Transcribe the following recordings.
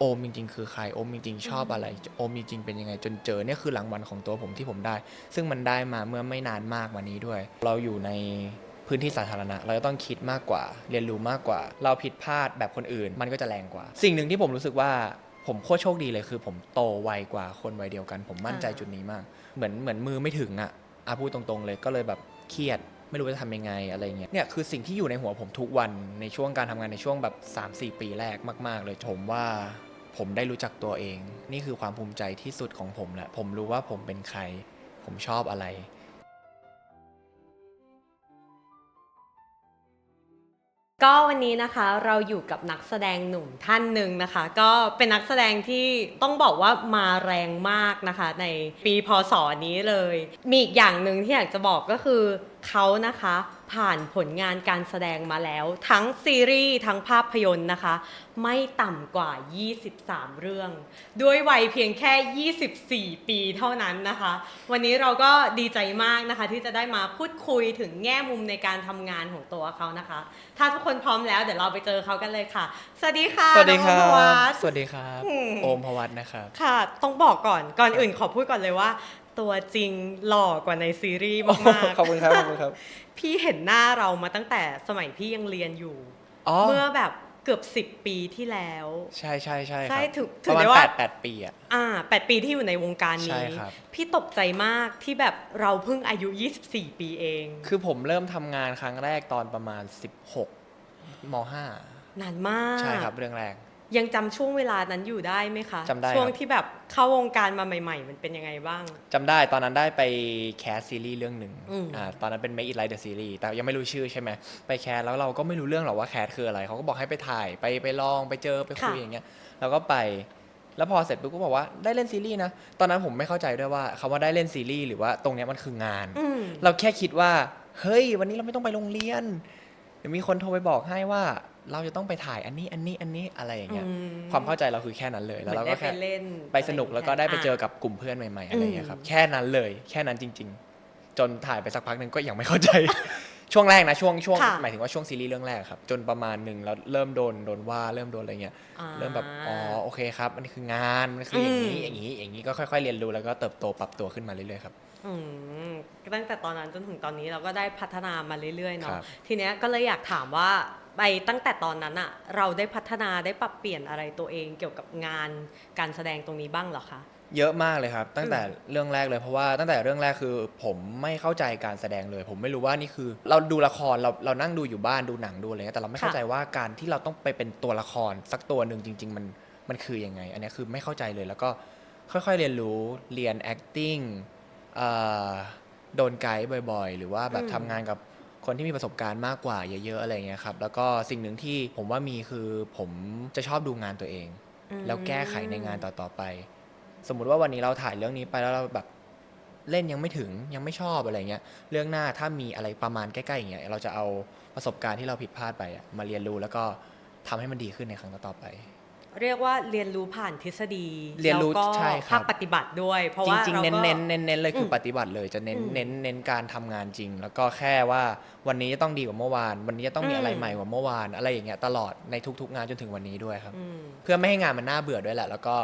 โอมจริงๆ คือใครโอมจริงๆชอบอะไร โอมจริงๆเป็นยังไง จนเจอเนี่ยคือรางวัลของตัวผมที่ผมได้ ซึ่งมันได้มาเมื่อไม่นานมากมานี้ด้วย เราอยู่ในพื้นที่สาธารณะ เราจะต้องคิดมากกว่า เรียนรู้มากกว่า เราผิดพลาดแบบคนอื่น มันก็จะแรงกว่า สิ่งหนึ่งที่ผมรู้สึกว่าผมโคตรโชคดีเลยคือ ผมโตไวกว่าคนวัยเดียวกัน ผมมั่นใจอ่าจุดนี้มาก เหมือนเหมือนมือไม่ถึงอะอาพูดตรงๆเลยก็เลยแบบเครียดไม่รู้จะทำยังไงอะไรเงี้ยเนี่ยคือสิ่งที่อยู่ในหัวผมทุกวันในช่วงการทำงานในช่วงแบบ 3-4 ปีแรกมาก ๆ เลยผมว่า ผมได้รู้จักตัวเอง นี่คือความภูมิใจที่สุดของผมแหละ ผมรู้ว่าผมเป็นใคร ผมชอบอะไรก็วันนี้นะคะเราอยู่กับนักแสดงหนุ่มท่านหนึ่งนะคะ ก็เป็นนักแสดงที่ต้องบอกว่ามาแรงมากนะคะ ในปีพศนี้เลย มีอีกอย่างหนึ่งที่อยากจะบอกก็คือเขานะคะ ผ่านผลงานการแสดงมาแล้ว ทั้งซีรีส์ทั้งภาพยนตร์นะคะ ไม่ต่ำกว่า 23 เรื่อง ด้วยวัยเพียงแค่ 24 ปีเท่านั้นนะคะ วันนี้เราก็ดีใจมากนะคะ ที่จะได้มาพูดคุยถึงแง่มุมในการทำงานของตัวเขานะคะ ถ้าทุกคนพร้อมแล้วเดี๋ยวเราไปเจอเขากันเลยค่ะ สวัสดีค่ะสวัสดีครัน้องพวับชสวัสดีครับอืมโอมพวัตนะครับ ค่ะ ต้องบอกก่อน ก่อนอื่นขอพูดก่อนเลยว่า ตัวจริงหล่อกว่าในซีรีส์มากขอบคุณครับ ขอบคุณครับๆ พี่เห็นหน้าเรามาตั้งแต่สมัยพี่ยังเรียนอยู่ อ๋อเมื่อแบบเกือบ10ปีที่แล้ว ใช่ใช่ใช่คใช่รับถึงปถึงระมาณได้ว่า แปดแปดปีอะ อ่าแปดปีที่อยู่ในวงการใช่นี้ ครับ พี่ตกใจมากที่แบบเราเพิ่งอายุ 24 ปีเอง คือผมเริ่มทำงานครั้งแรกตอนประมาณ 16มนานมาก .5 ใช่ครับเรื่องแรก ยังจำช่วงเวลานั้นอยู่ได้ไหมคะ จำได้ช่วงครับที่แบบเข้าวงการมาใหม่ ๆ มันเป็นยังไงบ้าง จำได้ตอนนั้นได้ไปแคสซีรีส์เรื่องหนึ่งอืม อ่าตอนนั้นเป็น Make It Like the Series แต่ยังไม่รู้ชื่อใช่ไหมไปแคสแล้วเราก็ไม่รู้เรื่องหรอกว่าแคสคืออะไรเขาก็บอกให้ไปถ่ายไปไปลองไปเจอไปคุยอย่างเงี้ยเราก็ไป แล้วพอเสร็จปุ๊บก็บอกว่าได้เล่นซีรีส์นะตอนนั้นผมไม่เข้าใจด้วยว่าคำว่าได้เล่นซีรีส์หรือว่าตรงเนี้ยมันคืองาน อืม เราแค่คิดว่า เฮ้ย วันนี้เราไม่ต้องไปโรงเรียนเดี๋ยวมีคนโทรไปบอกให้ว่า เราจะต้องไปถ่ายอันนี้อันนี้อันนี้อะไรอย่างเงี้ย อืมความเข้าใจเราคือแค่นั้นเลย แล้วเราก็หมือนแค่ได้ไปเล่นไปสนุกแล้วก็ได้ไปเจอกับกับกลุ่มเพื่อนใหม่ๆอะไรอย่างเงี้ยครับ อืม แค่นั้นเลย แค่นั้นจริง ๆ จนถ่ายไปสักพักหนึ่งก็ยังไม่เข้าใจ ช่วงแรกนะช่วงช่วงหมายถึงว่าช่วงซีรีส์เรื่องแรกครับ จนประมาณหนึ่งแล้วเริ่มโดนโดนว่าเริ่มโดนอะไรเงี้ยเริ่มแบบ อ๋อ โอเคครับ มันคืองาน มันคืออย่างนี้ อืม อย่างนี้ อย่างนี้ ก็ค่อย ๆ เรียนรู้แล้วก็เติบโตปรับตัวขึ้นมาเรื่อยๆครับอืมตั้งแต่ตอนนั้นจนถึงตอนนี้เราก็ได้พัฒนามาเรื่อยๆคเนาะรับทีเนี้ยก็เลยอยากถามว่าไปตั้งแต่ตอนนั้นอะเราได้พัฒนาได้ปรับเปลี่ยนอะไรตัวเองเกี่ยวกับงานการแสดงตรงนี้บ้างเหรอคะ เยอะมากเลยครับ ตั้งแต่เรื่องแรกเลยเพราะว่าตั้งแต่เรื่องแรกคือ ผมไม่เข้าใจการแสดงเลย ผมไม่รู้ว่านี่คือ เราดูละครเราเรานั่งดูอยู่บ้านดูหนังดูอะไรเงี้ยแต่เราไม่เข้าค่ะใจว่าการที่เราต้องไปเป็นตัวละครสักตัวหนึ่งจริง ๆ มันมันคือยังไง อันเนี้ยคือไม่เข้าใจเลยแล้วก็ค่อยๆเรียนรู้เรียน acting เอ่อโดนไกด์บ่อย ๆ หรือว่าแบบอืมทำงานกับ คนที่มีประสบการณ์มากกว่าเยอะๆอะไรเงี้ยครับแล้วก็สิ่งหนึ่งที่ผมว่ามีคือผมจะชอบดูงานตัวเองอืมแล้วแก้ไขในงานต่อๆไป สมมุติว่าวันนี้เราถ่ายเรื่องนี้ไปแล้วเราแบบเล่นยังไม่ถึงยังไม่ชอบอะไรเงี้ยเรื่องหน้าถ้ามีอะไรประมาณใกล้ๆอย่างเงี้ยเราจะเอาประสบการณ์ที่เราผิดพลาดไปอะมาเรียนรู้แล้วก็ทำให้มันดีขึ้นในครั้งต่อๆไป เรียกว่าเรียนรู้ผ่านทฤษฎีเรียนรู้แล้วก็ใช่ครับ ภาคปฏิบัติด้วย เพราะจว่าริงเราๆเน้นก็เน้นเน้นเน้นเลยคืออมปฏิบัติเลยจะเน้นอืมเน้นเน้นการทำงานจริง แล้วก็แค่ว่าวันนี้จะต้องดีกว่าเมื่อวาน วันนี้จะต้องมีอะไรอืมใหม่กว่าเมื่อวาน อะไรอย่างเงี้ยตลอดในทุก ๆ งานจนถึงวันนี้ด้วยครับ อืม เพื่อไม่ให้งานมันน่าเบื่อด้วยแหละ แล้วก็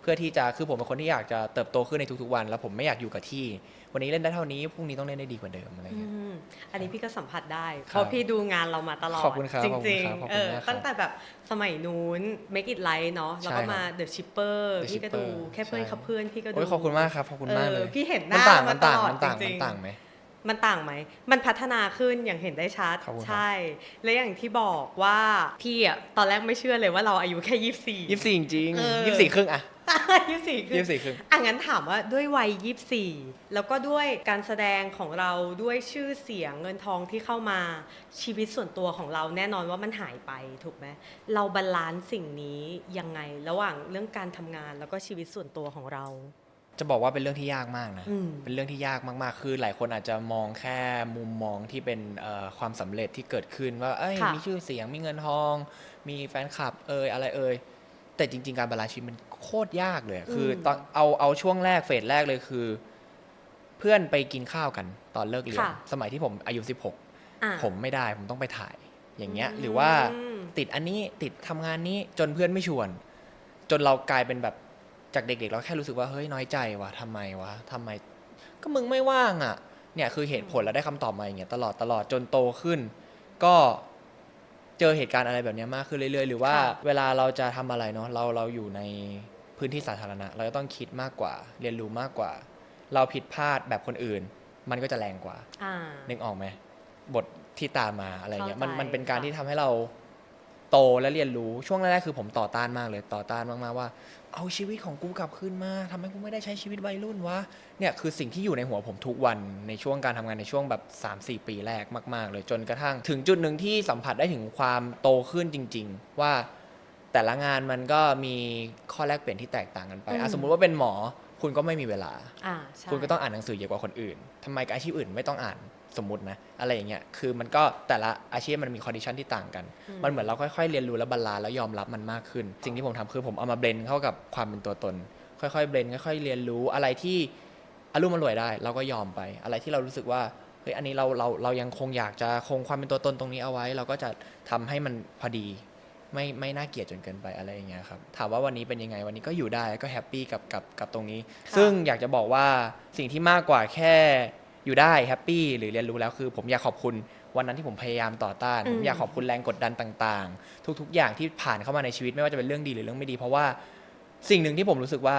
เพื่อที่จะคือผมเป็นคนที่อยากจะเติบโตขึ้นในทุกๆวัน แล้วผมไม่อยากอยู่กับที่ วันนี้เล่นได้เท่านี้พรุ่งนี้ต้องเล่นได้ดีกว่าเดิมอะไรอืเงี้ยม อันนี้พี่ก็สัมผัสได้ครับเพราะพี่ดูงานเรามาตลอด ขอบคุณครับจขอบคุณริงครับขอบๆคุณเออมากครับตั้งแต่แบบสมัยนู้น Make It Light เนาะแล้วก็ใช่ครับมา The Shipper The พี่ก็ดู Shipper แค่เพื่อนใช่ขับเพื่อนพี่ก็ดูโอ้ยขอบคุณมากครับขอบคุณมากเลยออพี่เห็นหมันน้าต่างมามันตต่างลอดมันต่างจมัรินงๆต่างไหมมันต่างไหม มันพัฒนาขึ้นอย่างเห็นได้ชัดขอบคุณครับใช่ และอย่างที่บอกว่า พี่อะ ตอนแรกไม่เชื่อเลยว่าเราอายุแค่ยี่สี่ยี่สิบสี่จริงเออยี่สิบสี่ครึ่งอะ ยี่สี่คือยี่สิบสี่ครึ่งอะงั้นถามว่าด้วยวัยยี่สี่แล้วก็ด้วยการแสดงของเราด้วยชื่อเสียงเงินทองที่เข้ามาชีวิตส่วนตัวของเราแน่นอนว่ามันหายไปถูกไหมเราบาลานซ์สิ่งนี้ยังไงระหว่างเรื่องการทำงานแล้วก็ชีวิตส่วนตัวของเราจะบอกว่าเป็นเรื่องที่ยากมากนะอืมเป็นเรื่องที่ยากมากๆ คือหลายคนอาจจะมองแค่มุมมองที่เป็นเอ่อความสำเร็จที่เกิดขึ้นว่า เอ้ยค่ะมีชื่อเสียง มีเงินทอง มีแฟนคลับ เอยอะไรเอย แต่จริง ๆ การบาลานซ์ชีวิตมัน โคตรยากเลยอะคือตอนเอาเอาช่วงแรกเฟสแรกเลยคือ เพื่อนไปกินข้าวกันตอนเลิกเรียนค่ะสมัยที่ผมอายุอะ16 ผมไม่ได้ผมต้องไปถ่าย อย่างเงี้ย หรือว่าอืมติดอันนี้ติดทำงานนี้จนเพื่อนไม่ชวน จนเรากลายเป็นแบบจากเด็กๆ เราแค่รู้สึกว่าเฮ้ยน้อยใจวะทำไมวะทำไม ก็มึงไม่ว่างอะ เนี่ยคือเหตุผลแล้วได้คำตอบมาอย่างเงี้ยตลอดตลอดจนโตขึ้น ก็เจอเหตุการณ์อะไรแบบเนี้ยมากขึ้นเรื่อยๆ หรือว่าค่ะเวลาเราจะทำอะไรเนาะเราเราอยู่ใน พื้นที่สาธารณะ เราจะต้องคิดมากกว่า เรียนรู้มากกว่า เราผิดพลาดแบบคนอื่น มันก็จะแรงกว่าอ่า นึกออกไหมบทที่ตามมาอะไรเงี้ยเข้าใจมันมันเป็นการค่ะ ที่ทำให้เราโตและเรียนรู้ช่วงแรกๆคือผมต่อต้านมากเลยต่อต้านมากๆว่า เอาชีวิตของกูกลับคืนมาทำไมกูไม่ได้ใช้ชีวิตวัยรุ่นวะเนี่ยคือสิ่งที่อยู่ในหัวผมทุกวันในช่วงการทำงานในช่วงแบบ 3-4 ปีแรกมาก ๆ เลยจนกระทั่ง ถึงจุดหนึ่งที่สัมผัสได้ถึงความโตขึ้นจริง ๆ ว่า แต่ละงานมันก็มีข้อแลกเปลี่ยนที่แตกต่างกันไปอะอืมสมมุติว่าเป็นหมอคุณก็ไม่มีเวลา อ่าใช่คุณก็ต้องอ่านหนังสือเยอะกว่าคนอื่น ทำไมกับอาชีพอื่นไม่ต้องอ่านสมมตินะ อะไรอย่างเงี้ย คือมันก็แต่ละอาชีพมันมีคอนดิชันที่ต่างกันอืมมันเหมือนเราค่อยๆเรียนรู้และบรรลานซ์แล้วยอมรับมันมากขึ้น สิ่งที่ผมทำคือผมเอามาเบลนเข้ากับความเป็นตัวตน ค่อยๆเบลนค่อยๆเรียนรู้อะไรที่อารมณ์มันรวยได้ เราก็ยอมไป อะไรที่เรารู้สึกว่า เฮ้ย อันนี้เราเราเรายังคงอยากจะคงความเป็นตัวตนตรงนี้เอาไว้ เราก็จะทำให้มันพอดี ไม่ไม่น่าเกลียดจนเกินไปอะไรอย่างเงี้ยครับถามว่าวันนี้เป็นยังไงวันนี้ก็อยู่ได้ก็แฮปปี้กับกับกับตรงนี้ค่ะซึ่งอยากจะบอกว่าสิ่งที่มากกว่าแค่อยู่ได้แฮปปี้หรือเรียนรู้แล้วคือ ผมอยากขอบคุณวันนั้นที่ผมพยายามต่อต้านอืมผมอยากขอบคุณแรงกดดันต่างๆ ทุก ๆ อย่างที่ผ่านเข้ามาในชีวิตไม่ว่าจะเป็นเรื่องดีหรือเรื่องไม่ดี เพราะว่าสิ่งหนึ่งที่ผมรู้สึกว่า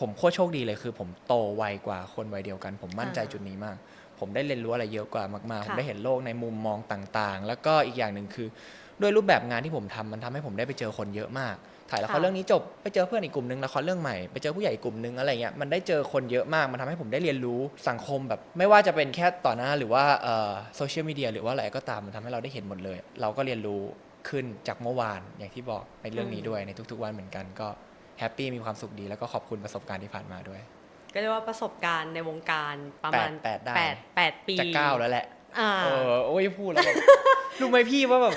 ผมโคตรโชคดีเลยคือ ผมโตไวกว่าคนวัยเดียวกัน ผมมั่นใจจุดนี้มาก ผมได้เรียนรู้อะไรเยอะกว่ามากๆ ผมค่ะได้เห็นโลกในมุมมองต่างๆ แล้วก็อีกอย่างหนึ่งคือ ด้วยรูปแบบงานที่ผมทำมันทำให้ผมได้ไปเจอคนเยอะมาก ถ่ายละครค่ะเรื่องนี้จบไปเจอเพื่อนอีกกลุ่มนึงละครเรื่องใหม่ไปเจอผู้ใหญ่อีกกลุ่มนึงอะไรเงี้ยมันได้เจอคนเยอะมากมันทำให้ผมได้เรียนรู้สังคมแบบ ไม่ว่าจะเป็นแค่ต่อหน้าหรือว่าโซเชียลมีเดียหรือว่าอะไรก็ตามมันทำให้เราได้เห็นหมดเลย เราก็เรียนรู้ขึ้นจากเมื่อวานอย่างที่บอกในเรื่องนี้ด้วยในทุกๆวันเหมือนกันก็แฮปปี้มีความสุขดีแล้วก็ขอบคุณประสบการณ์ที่ผ่านมาด้วย ก็เรียกว่าประสบการณ์ในวงการประมาณแปดแปดได้แปดแปดปีจะก้าวแล้วแหละอ่าเออโอ้ยพูดแล้วแบบรู้ไหมพี่ว่าแบบ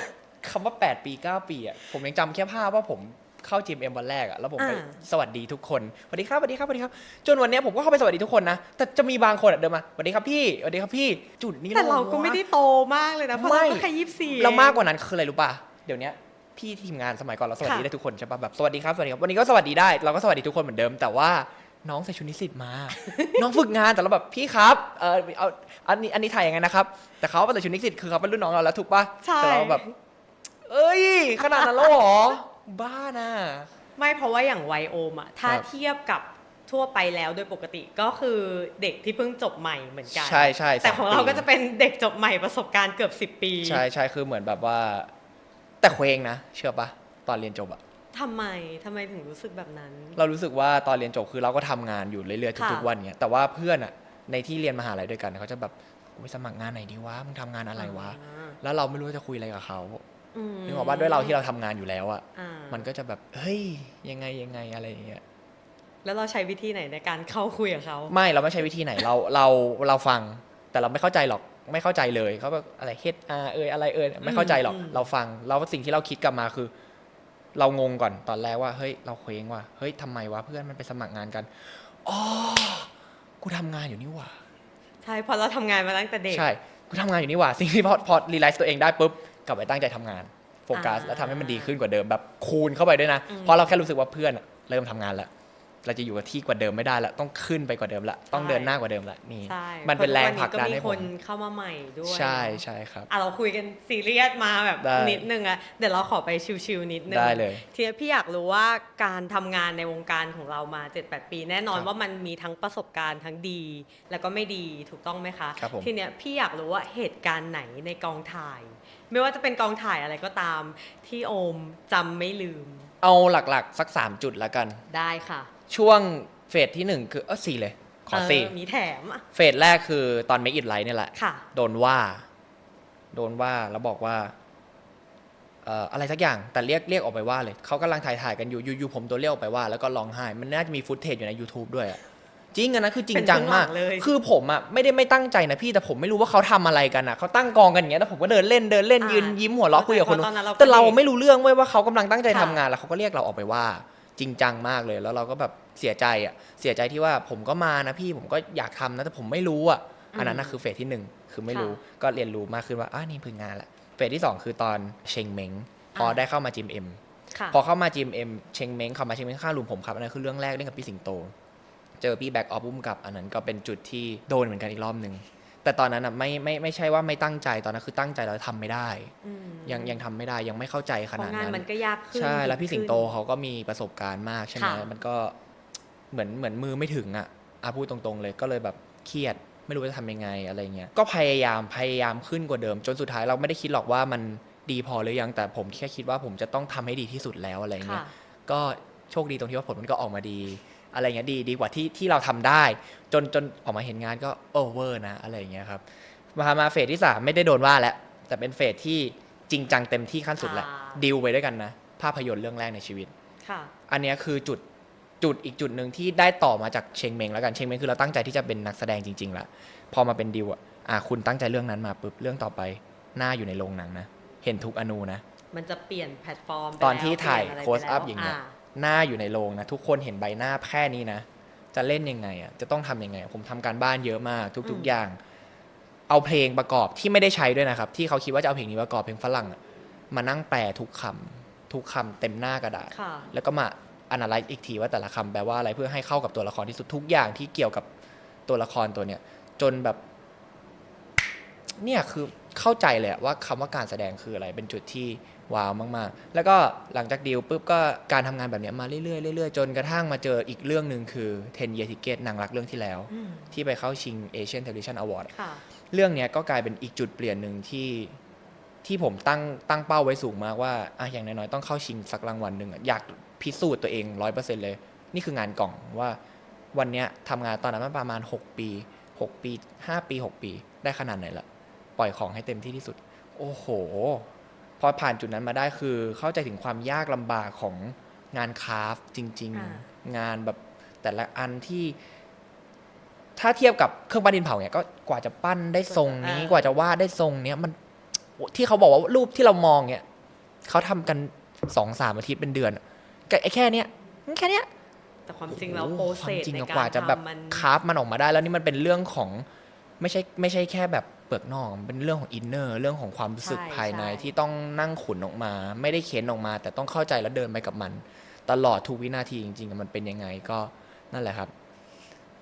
คำว่า 8 ปี 9 ปีอะผมยังจำแค่ภาพว่าผมเข้าจิมเอ็มวันแรกอะแล้วผมไปอ่า สวัสดีทุกคนสวัสดีครับสวัสดีครับสวัสดีครับ จนวันเนี้ยผมก็เข้าไปสวัสดีทุกคนนะ แต่จะมีบางคนอะเดินมาสวัสดีครับพี่สวัสดีครับพี่จุดนี้แต่เราก็วะไม่ได้โตมากเลยนะ เพราะเราไม่ก็แค่ยี่สิบสี่ เรามากกว่านั้นคืออะไรรู้ป่ะเดี๋ยวเนี้ยพี่ทีมงานสมัยก่อนเราสวัสดีค่ะ ได้ทุกคนใช่ป่ะแบบสวัสดีครับสวัสดีครับวันนี้ก็สวัสดีได้เราก็สวัสดีทุกคนเหมือนเดิม แต่ว่าน้องใส่ชุดนิสิตมา น้องฝึกงานแต่เราแบบพี่ครับเออเอาอันนี้อันนี้ถ่ายยังไงนะครับแต่เขาใส่ชุดนิสิตคือเขาเป็นรุ่นน้องเราแล้วถูกป่ะใช่ แต่เราแบบ เอ้ย ขนาดนั้นแล้วเหรอ บ้าน่ะ ไม่เพราะว่าอย่างวัยโอมอะถ้าครับ เทียบกับทั่วไปแล้วโดยปกติก็คือเด็กที่เพิ่งจบใหม่เหมือนกัน ใช่ใช่แต่สมของเราปีก็จะเป็นเด็กจบใหม่ประสบการณ์เกือบสิบ10 ปีใช่ใช่คือเหมือนแบบว่า แต่เคว้งนะ เชื่อปะตอนเรียนจบอะทำไมทำไมถึงรู้สึกแบบนั้น เรารู้สึกว่าตอนเรียนจบคือเราก็ทำงานอยู่เรื่อยๆทุกๆค่ะวันเนี้ยแต่ว่าเพื่อนอะในที่เรียนมหาลัยด้วยกันเขาจะแบบกูไปสมัครงานไหนดีวะมึงทำงานอะไรวะ อ่าแล้วเราไม่รู้จะคุยอะไรกับเขาอืม นึกออกว่าด้วยเราที่เราทำงานอยู่แล้วอะอ่ามันก็จะแบบเฮ้ยยังไงยังไงอะไรอย่างเงี้ยแล้วเราใช้วิธีไหนในการเข้าคุยกับเขา ไม่เราไม่ใช้วิธีไหนเราเราเราฟังแต่เราไม่เข้าใจหรอกไม่เข้าใจเลยเขาแบบอะไรเฮ็ดอาเอยอะไรเอยไม่เข้าใจหรอกอืม เราฟังแล้วสิ่งที่เราคิดกลับมาคือ เรางงก่อนตอนแรกว่าเฮ้ยเราเคว้งว่าเฮ้ยทำไมวะเพื่อนมันไปสมัครงานกันอ๋อกูทำงานอยู่นี่หว่า ใช่เพราะเราทำงานมาตั้งแต่เด็ก ใช่กูทำงานอยู่นี่หว่าสิ่งที่พอพอรีไลซ์ตัวเองได้ปุ๊บ กลับไปตั้งใจทำงานโฟกัส อ่า แล้วทำให้มันดีขึ้นกว่าเดิมแบบคูณเข้าไปด้วยนะอืมเพราะเราแค่รู้สึกว่าเพื่อนอะเริ่มทำงานแล้ว เราจะอยู่กับที่กว่าเดิมไม่ได้ละต้องขึ้นไปกว่าเดิมละต้องเดินหน้ากว่าเดิมละนี่ ใช่มันเป็นแรงผลักดันเพาะให้ทุผวัมก็มีคนเข้ามาใหม่ด้วยใช่ใช่ครับอะเราคุยกันซีเรียสมาแบบได้นิดนึงอะเดี๋ยวเราขอไปชิวๆนิดนึงได้เลยทีนี้พี่อยากรู้ว่าการทำงานในวงการของเรามา 7-8 ปี แน่นอนครับว่ามันมีทั้งประสบการณ์ทั้งดี แล้วก็ไม่ดีถูกต้องไหมคะครับผมทีเนี้ยพี่อยากรู้ว่าเหตุการณ์ไหนในกองถ่าย ไม่ว่าจะเป็นกองถ่ายอะไรก็ตามที่โอมจำไม่ลืม เอาหลักๆ สัก 3 จุดละกันได้ค่ะ ช่วงเฟสที่1คือเออสี่เลย ขอสี่เมีแถมอะเฟสแรกคือตอน Make It Right เนี่ยแหละ ค่ะ โดนว่า โดนว่าแล้วบอกว่าเอ่ออะไรสักอย่างแต่เรียกเรียกออกไปว่าเลยเขากำลังถ่ายถ่ายๆกันอยู่อยู่ๆผมโดนเรียกออกไปว่า แล้วก็ร้องไห้ มันน่าจะมีฟุตเทจอยู่ใน YouTube ด้วยอะจริงอันนั้นคือจริงจังมาก เป็นเบื้องหลังเลย คือผมอะไม่ได้ไม่ตั้งใจนะพี่แต่ผมไม่รู้ว่าเขาทำอะไรกันอะเขาตั้งกองกันอย่างเงี้ยแล้วผมก็เดินเล่นเดินเล่นยืนยิ้มหัวเราะคุยกับคนนู้ตอนนนั้นเราก็แต่เราเด็กไม่รู้เรื่องเว้ยว่าเขากำลังตั้งใจค่ะทำงานแล้วเขาก็เรียกเราออกไปว่า จริงจังมากเลย แล้วเราก็แบบเสียใจอะเสียใจที่ว่าผมก็มานะพี่ผมก็อยากทำนะแต่ผมไม่รู้อะอันนั้นนะคือเฟสที่หนึ่งคือไม่รู้ก็เรียนรู้มากขึ้นว่าอ่านี่เพึ่งงานแหละเฟสที่2คือตอนเชงเม้งพอได้เข้ามาจิมเอ็มค่ะพอเข้ามา GMM เชงเม้งขับมาเชงเม้งข้างหลุมผมครับอันนั้นคือเรื่องแรกเล่นกับพี่สิงโต เจอพี่แบ็กออฟอุ้มกับ อันนั้นก็เป็นจุดที่โดนเหมือนกันอีกรอบหนึ่ง แต่ตอนนั้นอะไม่ไม่ไม่ใช่ว่าไม่ตั้งใจตอนนั้นคือตั้งใจแล้วทำไม่ได้ อืมยังยังทำไม่ได้ยังไม่เข้าใจขเพนาดราะงานนั้นมันก็ยากขึ้นใช่แล้วดีพี่สิงโตขึ้น เขาก็มีประสบการณ์มากใช่ไหมค่ะ มันก็เหมือนเหมือนมือไม่ถึงอะอาพูดตรงๆเลยก็เลยแบบเครียด ไม่รู้จะทำยังไงอะไรเงี้ยก็พยายามพยายามขึ้นกว่าเดิม จนสุดท้ายเราไม่ได้คิดหรอกว่ามันดีพอหรือยังแต่ผมแค่คิดว่าผมจะต้องทำให้ดีที่สุดแล้วอะไรเงี้ค่ะ ยก็โชคดีตรงที่ว่าผลมันก็ออกมาดี อะไรเงี้ยดีดีกว่าที่ที่เราทำได้ จนจนออกมาเห็นงานก็โอเวอร์นะอะไรเงี้ยครับมามาเฟสที่สามไม่ได้โดนว่าแล้วแต่เป็นเฟสที่จริงจังเต็มที่ขั้นสุดแล้วอ่าดิวไปด้วยกันนะ ภาพยนตร์เรื่องแรกในชีวิตค่ะอันเนี้ยคือจุดจุดอีกจุดหนึ่งที่ได้ต่อมาจากเชงเมงแล้วกันเชงเมงคือเราตั้งใจที่จะเป็นนักแสดงจริงๆละพอมาเป็นดิวอะอะคุณตั้งใจเรื่องนั้นมาปุ๊บเรื่องต่อไปหน้าอยู่ในโรงหนังนะ เห็นทุกอนูนะ มันจะเปลี่ยนแพลตฟอร์มไปตอนที่ถ่ายแล้วเปลี่นะไรโค้ชไปอัพแล้วอย่างเงี้ยอ่ หน้าอยู่ในโรงนะ ทุกคนเห็นใบหน้าแค่นี้นะ จะเล่นยังไงอะจะต้องทำยังไง ผมทำการบ้านเยอะมากทุก ๆอย่าง เอาเพลงประกอบที่ไม่ได้ใช้ด้วยนะครับ ที่เขาคิดว่าจะเอาเพลงนี้ประกอบเพลงฝรั่งอะมานั่งแปลทุกคำทุกคำเต็มหน้ากระดาษค่ะแล้วก็มาอนาลัยอีกทีว่าแต่ละคำแปลว่าอะไรเพื่อให้เข้ากับตัวละครที่สุดทุกอย่างที่เกี่ยวกับตัวละครตัวเนี้ยจนแบบ เนี่ยคือ เข้าใจเลยอะว่าคำว่าการแสดงคืออะไร เป็นจุดที่ว้าวมากๆ แล้วก็หลังจากดีลปุ๊บก็การทำงานแบบเนี้ยมาเรื่อยๆเรื่อยๆจนกระทั่งมาเจออีกเรื่องหนึ่งคือ 10 Year Ticket หนังรักเรื่องที่แล้วอืมที่ไปเข้าชิง Asian Television Award ค่ะเรื่องเนี้ยก็กลายเป็นอีกจุดเปลี่ยนหนึ่งที่ที่ผมตั้งตั้งเป้าไว้สูงมากว่าอะอย่างน้อยๆต้องเข้าชิงสักรางวัลหนึ่งอะอยากพิสูจน์ตัวเองร้อยเปอร์เซ็นเลย นี่คืองานกล่องว่าวันเนี้ยทำงานตอนนั้นมันประมาณ 6 ปี 6 ปี 5 ปี 6 ปี ได้ขนาดไหนละป ล่อยของให้เต็มที่ที่สุด โอ้โห พอผ่านจุดนั้นมาได้คือ เข้าใจถึงความยากลำบากของงานคราฟต์จริงอ่าๆงานแบบแต่ละอันที่ถ้าเทียบกับเครื่องปั้นดินเผาเนี่ยก็กว่าจะปั้นได้ทรงนี้อ่ากว่าจะวาดได้ทรงเนี้ยมันโอ้ที่เขาบอกว่ารูปที่เรามองเนี่ยเขาทำกันสองสามอาทิตย์เป็นเดือนอะก็ไอ้แค่เนี้ยแค่เนี้ยแต่ความจริงแล้วโอ้โปรโหเซความสจริงในอะกากว่าจะแบบรทำมันคราฟมันออกมาได้แล้วนี่มันเป็นเรื่องของไม่ใช่ไม่ใช่แค่แบบเป ลือกนอกมันเป็นเรื่องของอินเนอร์เรื่องของความรู้สึกใช่ภายในใช่ที่ต้องนั่งขุนออกมา ไม่ได้เค้นออกมา แต่ต้องเข้าใจแล้วเดินไปกับมัน ตลอดทุกวินาทีจริงๆอะมันเป็นยังไงก็นั่นแหละครับ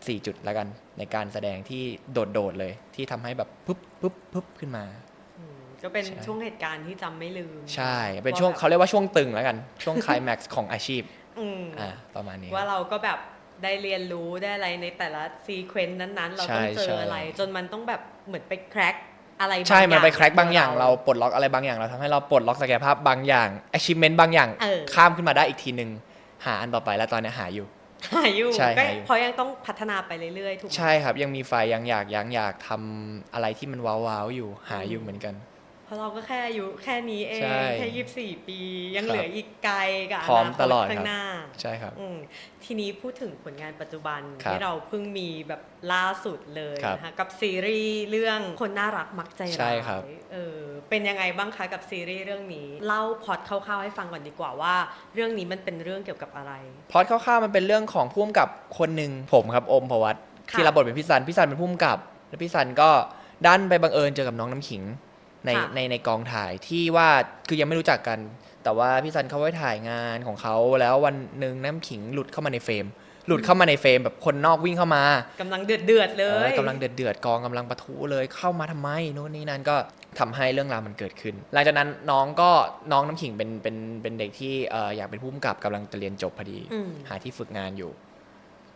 สี่จุดแล้วกันในการแสดงที่โดดๆเลย ที่ทำให้แบบปุ๊บปุ๊บปุ๊บขึ้นมาอืมก็เป็นใช่ช่วงเหตุการณ์ที่จำไม่ลืม ใช่ เป็นช่วงแบบเขาเรียกว่าช่วงตึงแล้วกัน ช่วงไคลแม็กซ์ของอาชีพอืมอ่าประมาณนี้ว่าเราก็แบบ ได้เรียนรู้ได้อะไรในแต่ละซีเควนต์นั้นๆ เราต้องใช่เจอใช่อะไร จนมันต้องแบบเหมือนไปแคร็กอะไรบางใช่ มันไปอย่างแคร็กบางอย่างเราปลดล็อกอะไรบางอย่างเราทำให้เราปลดล็อกศักยภาพบางอย่าง achievement บางอย่างเออข้ามขึ้นมาได้อีกทีหนึ่งหาอันต่อไปแล้วตอนนี้หาอยู่หาอยู่ใช่ก็หาอยู่เพราะยังต้องพัฒนาไปเรื่อยๆถูกไหมใช่ครับยังมีไฟยังอยากยังอยากทำอะไรที่มันว้าวๆอยู่หาอยู่เหมือนกันเพ ราะเราก็แค่อายุแค่นี้เอง ใช่แค่ยี่สิบสี่ปี ยังครับเหลืออีกไกลกับพร้อมนาคตลอดข้าครังบ หน้าใช่ครับ อืมทีนี้พูดถึงผลงานปัจจุบันครับที่เราเพิ่งมีแบบล่าสุดเลยครับนะคะกับซีรีส์เรื่องคนน่ารักมักใจใช่ร้ายครับ เออเป็นยังไงบ้างคะกับซีรีส์เรื่องนี้ เล่าพล็อตคร่าวๆให้ฟังก่อนดีกว่าว่า เรื่องนี้มันเป็นเรื่องเกี่ยวกับอะไร พล็อดคร่าวๆมันเป็นเรื่องของผู้กำกับคนหนึ่งผมครับโอมพวัตค่ะ ที่รับบทเป็นพี่ซันพี่ซันเป็นผู้กำกับ แล้วพี่ซันก็ดันไปบังเอิญเจอกับน้องน้ำขิง ในค่ะในในกองถ่ายที่ว่าคือยังไม่รู้จักกัน แต่ว่าพี่ซันเขาไปถ่ายงานของเขาแล้ววันหนึ่งน้ำขิงหลุดเข้ามาในเฟรม หลุดเข้ามาในเฟรมแบบคนนอกวิ่งเข้ามากำลังเดือดเดือดๆเลเอยอกำลังเดือดเดือดๆกองกำลังปะทุเลยเข้ามาทำไมนู่นนี่นั่นก็ทำให้เรื่องราวมันเกิดขึ้น หลังจากนั้นน้องก็น้องน้ำขิงเป็นเป็นเป็นเด็กที่เอ่ออยากเป็นผู้กำกับกำลังจะเรียนจบพอดี อืม หาที่ฝึกงานอยู่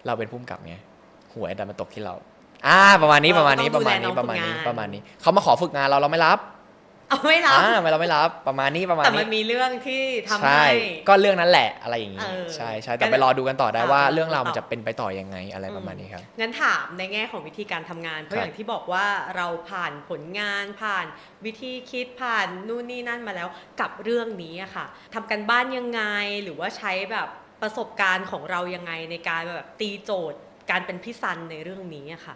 เราเป็นผู้กำกับไงหวยดันมาตกที่เรา อ่าประมาณนี้ประมาณนี้ประมาณนี้ประมาณนี้ประมาณนี้เขามาขอฝึกงานเราเราไม่รับ เอาไม่รับ อ่าเราไม่รับประมาณนี้ประมาณแต่มันี้นมีเรื่องที่ทำใช่ให้ ก็เรื่องนั้นแหละอะไรอย่างนี้เออใช่ใช่แต่ไปรอดูกันต่อได้ว่าอ่าเรื่องราวมันต่อจะเป็นไปต่อยังไงอะไรประมาณนี้ครับ งั้นถามในแง่ของวิธีการทำงาน เพครัราะบอย่างที่บอกว่าเราผ่านผลงานผ่านวิธีคิดผ่านนู่นนี่นั่นมาแล้วกับเรื่องนี้อะค่ะทำกันบ้านยังไงหรือว่าใช้แบบประสบการณ์ของเรายังไงในการแบบตีโจทย์การเป็นพี่ซันในเรื่องนี้อะค่ะ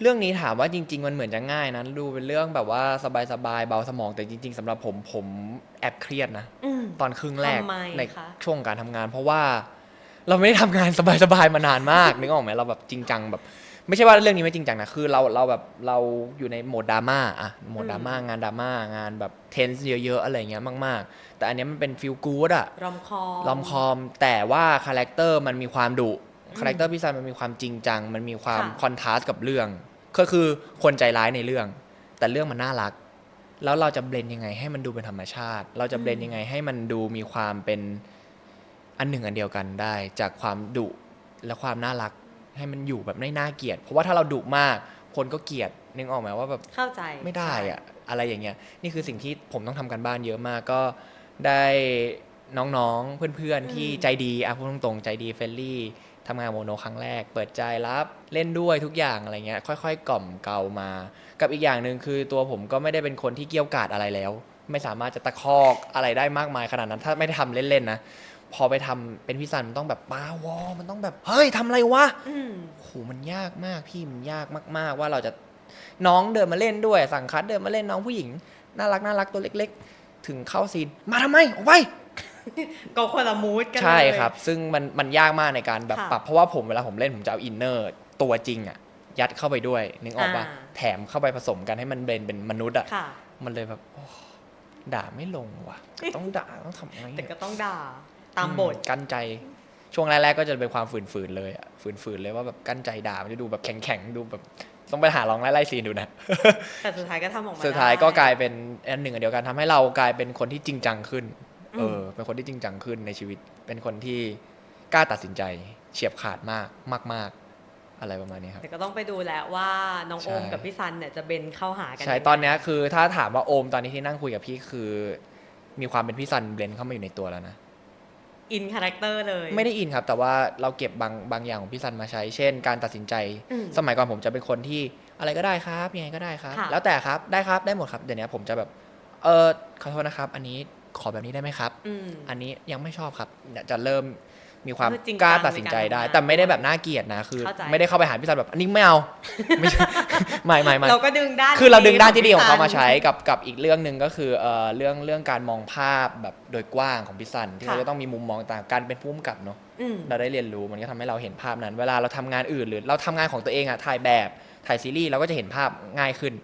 เรื่องนี้ถามว่าจริง ๆ มันเหมือนจะง่ายนะดูเป็นเรื่องแบบว่าสบายๆเบาสมองแต่จริง ๆสำหรับผมผมแอบเครียดนะอืมตอนครึ่งแรกทำไมในคะ ช่วงการทำงาน เพราะว่าเราไม่ได้ทำงานสบายๆมานานมาก นึกออกไหมเราแบบจริงจังแบบ ไม่ใช่ว่าเรื่องนี้ไม่จริงจังนะคือเราเราแบบเราอยู่ในโหมดดราม่าอะโหมดอืมดราม่างานดราม่างานแบบเทนส์เยอะๆอะไรเงี้ยมากๆ แต่อันเนี้ยมันเป็นฟิลกู๊ดอะ รอมคอม ลอมคอมแต่ว่าคาแรคเตอร์มันมีความดุคาแรคเตอร์พี่ซันมันมีความจริงจัง มันมีความค่ะ คอนทราสต์กับเรื่อง ก็คือคนใจร้ายในเรื่อง แต่เรื่องมันน่ารัก แล้วเราจะเบลนยังไงให้มันดูเป็นธรรมชาติ เราจะเบลนยังไงให้มันดูมีความเป็นอันหนึ่งอันเดียวกันได้ จากความดุและความน่ารักให้มันอยู่แบบไม่น่าเกลียด เพราะว่าถ้าเราดุมากคนก็เกลียดนึกออกไหมว่าแบบเข้าใจไม่ได้อะใช่อะไรอย่างเงี้ยนี่คือสิ่งที่ผมต้องทำกันบ้านเยอะมากก็ได้น้องๆเพื่อนๆที่ใจดีอะพูดตรงๆใจดีเฟรนลี่ ทำงานโมโนครั้งแรก เปิดใจรับเล่นด้วยทุกอย่างอะไรเงี้ยค่อย ๆ กล่อมเกลามา กับอีกอย่างหนึ่งคือตัวผมก็ไม่ได้เป็นคนที่เกี้ยวกาดอะไรแล้ว ไม่สามารถจะตะคอกอะไรได้มากมายขนาดนั้น ถ้าไม่ได้ทำเล่นๆนะพอไปทำเป็นพิซันมันต้องแบบป้าวอมันต้องแบบเฮ้ยทำอะไรวะอืมโหมันยากมากพี่มันยากมาก ๆ ว่าเราจะน้องเดินมาเล่นด้วย สั่งคัดเดินมาเล่นน้องผู้หญิง น่ารักน่ารักตัวเล็ก ๆ ถึงเข้าซีนมาทำไมออกไป ก็คนละมูดกันใช่เลยครับ ซึ่งมันมันยากมากในการแบบค่ะ ปรับ เพราะว่าผมเวลาผมเล่นผมจะเอาอินเนอร์ตัวจริงอะยัดเข้าไปด้วย นึกออกปะอ่าแถมเข้าไปผสมกันให้มันเบนเป็นมนุษย์อะค่ะ มันเลยแบบโอ้ด่าไม่ลงว่ะ ต้องด่าต้องทำไงแต่ก็ต้องด่าตามบท อืกั้นใจช่วงแรกๆก็จะเป็นความฝืนๆเลยอะฝืนๆเลยว่าแบบกั้นใจด่ามันจะดูแบบแข็งๆดูแบบต้องไปหาลองไล่ๆซีนดูนะ แต่สุดท้ายก็ทำออกมาสุดท้ายก็ไกลายเป็นอันหนึ่งอันเดียวกันทำให้เรากลายเป็นคนที่จริงจังขึ้นอืม เออ เป็นคนที่จริงจังขึ้นในชีวิต เป็นคนที่กล้าตัดสินใจเฉียบขาดมากมากๆอะไรประมาณนี้ครับแต่ก็ต้องไปดูแหละว่าน้องโอมใช่กับพี่ซันเนี่ยจะเบนเข้าหากันใช่ยังไงตอนเนี้ยคือถ้าถามว่าโอมตอนนี้ที่นั่งคุยกับพี่คือ มีความเป็นพี่ซันเบลนเข้ามาอยู่ในตัวแล้วนะอินคาแรคเตอร์เลย ไม่ได้อินครับ แต่ว่าเราเก็บบางบางอย่างของพี่ซันมาใช้ เช่น การตัดสินใจอืมสมัยก่อนผมจะเป็นคนที่อะไรก็ได้ครับยังไงก็ได้ครับค่ะแล้วแต่ครับได้ครับได้หมดครับเดี๋ยวนี้ผมจะแบบเออขอโทษนะครับ อันนี้ ขอแบบนี้ได้ไหมครับ อืม อันนี้ยังไม่ชอบครับเนี่ยจะเริ่มมีความเออจริงกล้าจังตัดสินใจได้ในการทำงานแต่ไม่ได้แบบน่าเกลียดนะคือ เข้าใจ ไม่ได้เข้าไปหาพี่ซันแบบอันนี้ไม่เอาไม่ใช่ไม่ไม่ไม่ เราก็ดึงด้านคือเราดึงด้านที่ดีของเขาพี่มาซันใช้กับกับอีกเรื่องหนึ่งก็คือเอ่อเรื่องเรื่องการมองภาพแบบโดยกว้างของพี่ซันที่ค่ะเราจะต้องมีมุมมองต่างการเป็นผู้กำกับเนาะอืม เราได้เรียนรู้มันก็ทำให้เราเห็นภาพนั้น เวลาเราทำงานอื่นหรือเราทำงานของตัวเองอะถ่ายแบบถ่ายซีรีส์เราก็จะเห็นภาพง่ายขึ้น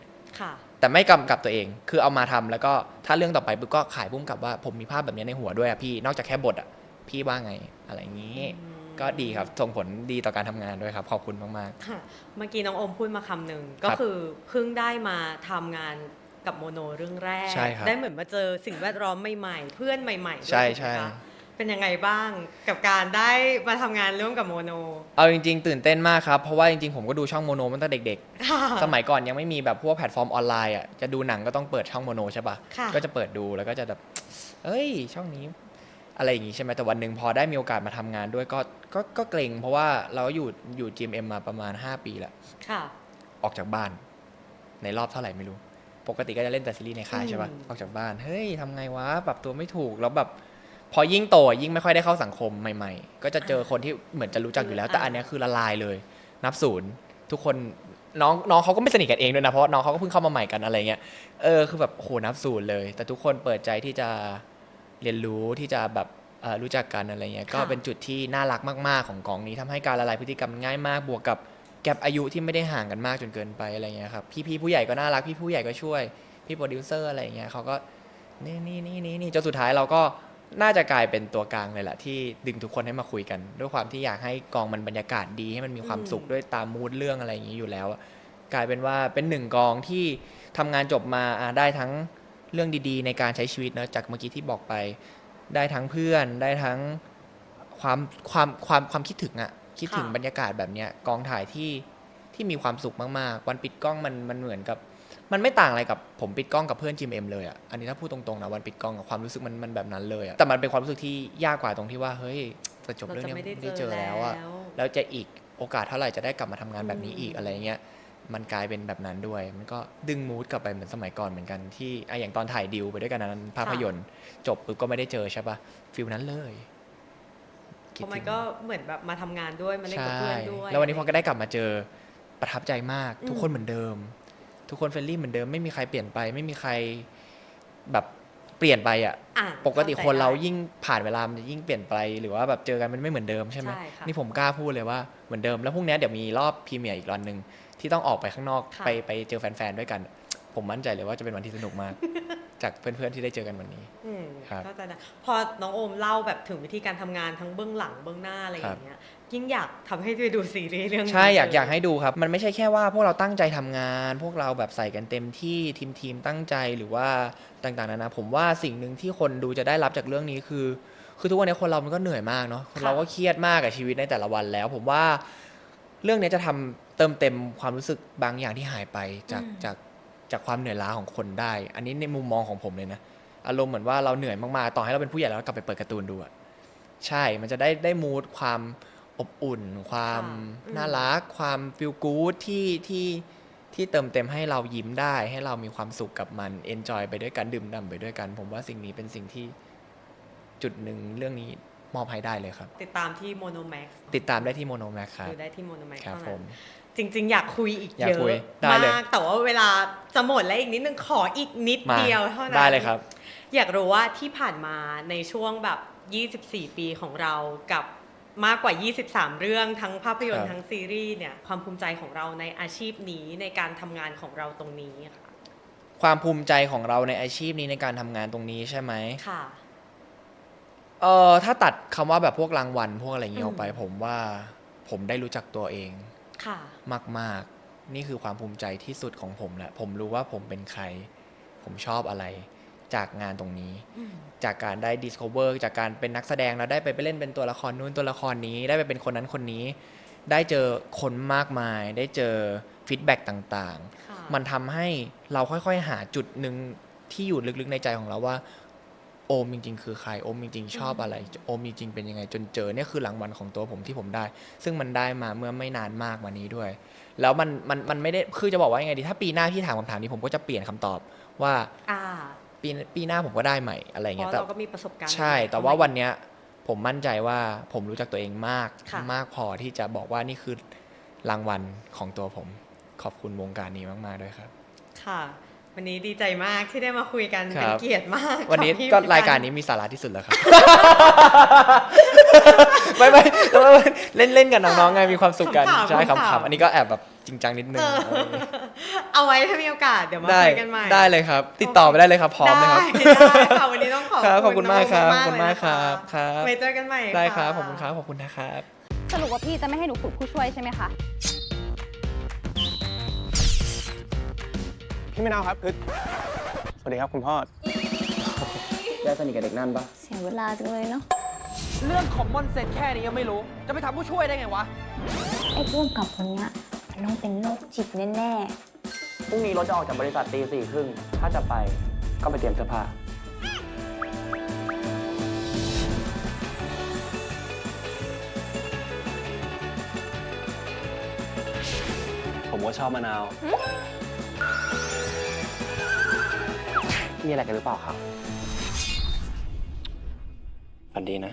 ค่ะ แต่ไม่กำกับตัวเอง คือเอามาทำแล้วก็ถ้าเรื่องต่อไปปุ๊บก็ขายพุ่มกับว่าผมมีภาพแบบนี้ในหัวด้วยอะพี่ นอกจากแค่บทอะพี่ว่าไงอะไรอย่างนี้อืมก็ดีครับส่งผลดีต่อการทำงานด้วยครับ ขอบคุณมากค่ะเมื่อกี้น้องโอมพูดมาคำหนึ่งก็ครับคือเพิ่งได้มาทำงานกับโมโนเรื่องแรกใช่ครับได้เหมือนมาเจอสิ่งแวดล้อมใหม่ๆ เพื่อนใหม่ๆด้วยใช่ถูกไหมใช่คะ เป็นยังไงบ้างกับการได้มาทำงานร่วมกับโมโนๆเอาจริง ๆ ตื่นเต้นมากครับ เพราะว่าจริงๆ ผมก็ดูช่องโมโนมาตั้งแต่เด็ก ๆ สมัยก่อนยังไม่มีแบบพวกแพลตฟอร์มออนไลน์อะจะดูหนังก็ต้องเปิดช่องโมโนใช่ปะค่ะ ก็จะเปิดดูแล้วก็จะแบบเอ้ย ช่องนี้ อะไรอย่างงี้ใช่ไหมแต่วันหนึ่งพอได้มีโอกาสมาทำงานด้วยก็ก็ก็เกรงเพราะว่าเราอยู่อยู่ GMM มาประมาณ 5 ปีแล้ว ค่ะ ออกจากบ้านในรอบเท่าไหร่ไม่รู้ ปกติก็จะเล่นแต่ซีรีส์ในค่ายใช่ปะอืม ออกจากบ้าน เฮ้ยทำไงวะปรับตัวไม่ถูกแล้วแบบ พอยิ่งโตยิ่งไม่ค่อยได้เข้าสังคมใหม่ ๆ ก็จะเจอคนที่เหมือนจะรู้จักอยู่แล้ว แต่อันเนี้ยคือละลายเลย นับศูนย์ทุกคนน้องน้องเขาก็ไม่สนิทกันเองด้วยนะเพราะว่าน้องเขาก็เพิ่งเข้ามาใหม่กันอะไรเงี้ยเออคือแบบโหนับศูนย์เลย แต่ทุกคนเปิดใจที่จะเรียนรู้ที่จะแบบเอ่อรู้จักกันอะไรเงี้ยก็ค่ะเป็นจุดที่น่ารักมากๆของกองนี้ทำให้การละลายพฤติกรรมง่ายมากบวกกับแกลบอายุที่ไม่ได้ห่างกันมากจนเกินไปอะไรเงี้ยครับพี่ๆผู้ใหญ่ก็น่ารักพี่ผู้ใหญ่ก็ช่วย พี่โปรดิวเซอร์อะไรเงี้ยเขาก็นี่นี่นี่นี่นี่จนสุดท้ายเราก็ น่าจะกลายเป็นตัวกลางเลยแหละที่ดึงทุกคนให้มาคุยกัน ด้วยความที่อยากให้กองมันบรรยากาศดีให้มันมีความอืมสุขด้วยตามมูดเรื่องอะไรอย่างนี้อยู่แล้วอะกลายเป็นว่าเป็นหนึ่งกองที่ทำงานจบมาอะได้ทั้งเรื่องดีๆ ในการใช้ชีวิตเนอะจากเมื่อกี้ที่บอกไป ได้ทั้งเพื่อนได้ทั้งความความความความคิดถึงอะคิดถึงค่ะบรรยากาศแบบเนี้ยกองถ่ายที่ที่มีความสุขมากๆ วันปิดกล้องมันมันเหมือนกับ มันไม่ต่างอะไรกับผมปิดกล้องกับเพื่อนจิมเอ็มเลยอะอันนี้ถ้าพูดตรงๆนะวันปิดกล้องกับความรู้สึกมันมันแบบนั้นเลยอะแต่มันเป็นความรู้สึกที่ยากกว่าตรงที่ว่าเฮ้ยจะจบเราเรื่องจะเนี้ยไม่ได้ไม่เจได้อเจอแล้วอะแล้วแล้วจะอีกโอกาสเท่าไหร่จะได้กลับมาทำงานแบบนี้อีกอืมอะไรเงี้ย มันกลายเป็นแบบนั้นด้วย มันก็ดึงมูดกลับไปเหมือนสมัยก่อนเหมือนกันที่อะอย่างตอนถ่ายดิวไปด้วยกันนั้นภาพยนตร์ จบปุ๊บก็ไม่ได้เจอใช่ปะฟิลนั้นเลยเพราะมันก็เหมือนแบบมาทำงานด้วยมาเล่นกับใช่เพื่อนด้วย แล้ววันนี้พอก็ได้กลับมาเจอประทับใจมาก ทุกคนอืมเหมือนเดิม ทุกคนเฟรนลี่เหมือนเดิมไม่มีใครเปลี่ยนไป ไม่มีใครแบบเปลี่ยนไปอะ อะปกติคนเราข้ใจได้ยิ่งผ่านเวลามันจะยิ่งเปลี่ยนไปหรือว่าแบบเจอกันมันไม่เหมือนเดิมใช่ไหมใช่ค่ะนี่ผมกล้าพูดเลยว่าเหมือนเดิมแล้วพรุ่งนี้เดี๋ยวมีรอบพรีเมียร์อีกรอนหนึ่งที่ต้องออกไปข้างนอกค่ะ ไปไปเจอแฟนๆด้วยกัน ผมมั่นใจเลยว่าจะเป็นวันที่สนุกมาก จากเพื่อนๆที่ได้เจอกันวันนี้ อืม ครับเข้าใจนะพอน้องโอมเล่าแบบถึงวิธีการทำงานทั้งเบื้องหลังเบื้องหน้าอะไรอย่างเงี้ยยิ่งอยากทำให้ไปดูซีรีส์เรื่องนี้ใช่อยากเลอยากให้ดูครับ มันไม่ใช่แค่ว่าพวกเราตั้งใจทำงาน พวกเราแบบใส่กันเต็มที่ทีมทีมตั้งใจหรือว่าต่างๆนานาผมว่าสิ่งหนึ่งที่คนดูจะได้รับจากเรื่องนี้คือ คือทุกวันนี้คนเรามันก็เหนื่อยมากเนาะเราก็เครียดมากกับชีวิตในแต่ละวันแล้ว ผมว่าเรื่องนี้จะทำเติมเต็มความรู้สึกบางอย่างที่หายไปจากจากจากความเหนื่อยล้าของคนได้ อันนี้ในมุมมองของผมเลยนะ อารมณ์เหมือนว่าเราเหนื่อยมากๆ ต่อให้เราเป็นผู้ใหญ่แล้วกลับไปเปิดการ์ตูนดูอะใช่ มันจะได้ได้มูดความอบอุ่น ความน่ารัก ความฟิลกู๊ดที่ที่ที่เติมเต็มให้เรายิ้มได้ ให้เรามีความสุขกับมันเอนจอยไปด้วยกันดื่มด่ำไปด้วยกัน ผมว่าสิ่งนี้เป็นสิ่งที่จุดหนึ่งเรื่องนี้มอบให้ได้เลยครับ ติดตามที่โมโนแม็กซ์ติดตามได้ที่โมโนแมคครับ ดูได้ที่โมโนแม็กซ์ครับเท่าผนั้น ม จริงๆ อยากคุยอีกอยากเยอะคุยได้เลย มาก แต่ว่าเวลาจะหมดแล้วอีกนิดนึงขออีกนิดมาเดียวเท่านั้น ได้เลยครับ อยากรู้ว่าที่ผ่านมาในช่วงแบบ 24 ปีของเรากับมากกว่า 23 เรื่องทั้งภาพยนตครัร์บทั้งซีรีส์เนี่ยความภูมิใจของเราในอาชีพนี้ในการทำงานของเราตรงนี้ค่ะความภูมิใจของเราในอาชีพนี้ในการทำงานตรงนี้ใช่ไหมค่ะเออถ้าตัดคำว่าแบบพวกรางวัลพวกอะไรอย่างเงี้ยอือมอกไป ผมว่าผมได้รู้จักตัวเองค่ะมาก ๆ นี่คือความภูมิใจที่สุดของผมแหละ ผมรู้ว่าผมเป็นใคร ผมชอบอะไร จากงานตรงนี้อืมจากการได้ discover จากการเป็นนักแสดงแล้วได้ไปไปเล่นเป็นตัวละครนู้นตัวละครนี้ได้ไปเป็นคนนั้นคนนี้ ได้เจอคนมากมาย ได้เจอฟีดแบ็กต่างค่ะๆมันทำให้เราค่อยๆ หาจุดหนึ่งที่อยู่ลึกๆในใจของเราว่า โอมจริง ๆ คือใครโอมจริงๆชอบอะไร โอมจริงๆเป็นยังไงจนเจอเนี่ยคือรางวัลของตัวผมที่ผมได้ ซึ่งมันได้มาเมื่อไม่นานมากมานี้ด้วย แล้วมันมันมันไม่ได้คือจะบอกว่ายังไงดี ถ้าปีหน้าพี่ถามคำถามนี้ผมก็จะเปลี่ยนคำตอบว่าอ่า ปีปีหน้าผมก็ได้ใหม่อะไรเพเงี้ยราะแต่เราก็มีประสบการณ์ใช่ใหม่ๆแต่ว่าเข้มวันเนี้ยผมมั่นใจว่าผมรู้จักตัวเองมากค่ะ มากพอที่จะบอกว่านี่คือรางวัลของตัวผม ขอบคุณวงการนี้มาก ๆ ด้วยครับ ค่ะ วันนี้ดีใจมากที่ได้มาคุยกันครัเป็นบ เกียรติมากวันนี้บพี่ก็พี่รายการปันี้มีสาระที่สุดแล้วครับ ไม่ไม่แต่ว่าเล่นเล่นกับน้องๆไงมีความสุขกันขำๆใช่ขำๆขำๆอันนี้ก็แอบแบบจริงจังนิดนึงเอออะไรอย่างเงี้ยเอาไว้ถ้ามีโอกาสเดี๋ยวมาได้คุยกันใหม่ได้เลยครับ ติดต่อไปได้เลยครับ พร้อมเลยครับ ได้ได้ค่ะวันนี้ต้องขอบครับขอบคุณมากครับน้งขอบคุณมากครับครับ ไว้เจอกันใหม่ ได้ครับะขอบคุณครับขอบคุณนะครับ สรุปว่าพี่จะไม่ให้หนูฝึกผู้ช่วยใช่ไหมคะ พี่ไม่นาวครับคือสวัสดีครับคุณพ่อ ได้สนิทกับเด็กนั่นปะเสียเวลาจังเลยเนาะ เรื่องของมอนเซนแค่นี้ยังไม่รู้ จะไปทำผู้ช่วยได้ไงวะ ไอ้ร่วมกับคนเนี้ยมันต้องเป็นโรคจิตแน่พรุ่งนี้รถจะออกจากบริษัทตีสี่ครึ่ง ถ้าจะไปก็ไปเตรียมเสื้อผ้า ผมก็ชอบมะนาว มีอะไรกันหรือเปล่าครับฝันดีนะ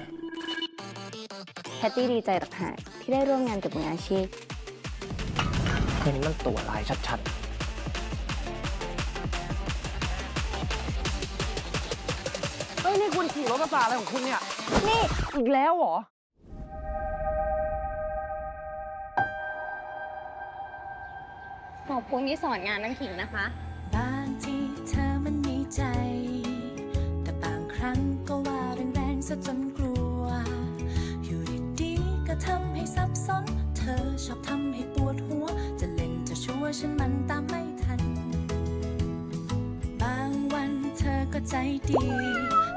ๆแพตตี้ดีใจต่างหากที่ได้ร่วมงานกับมืออาชีพ เพื่อนนี่มันตัวลายชัดๆ เฮ้ย นี่คุณขี่รถภาษาอะไรของคุณเนี่ย นี่ อีกแล้วเหรอขอบคุณที่สอนงานนังขิงนะคะ รั้งก็ว่าแรงๆซะจนกลัว อยู่ดีๆก็ทำให้สับสนเธอชอบทำให้ปวดหัว จะเล่นจะชั่วฉันมันตามไม่ทัน บางวันเธอก็ใจดี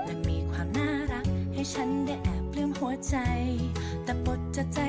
และมีความน่ารัก ให้ฉันได้แอบลืมหัวใจ แต่บทจะใจ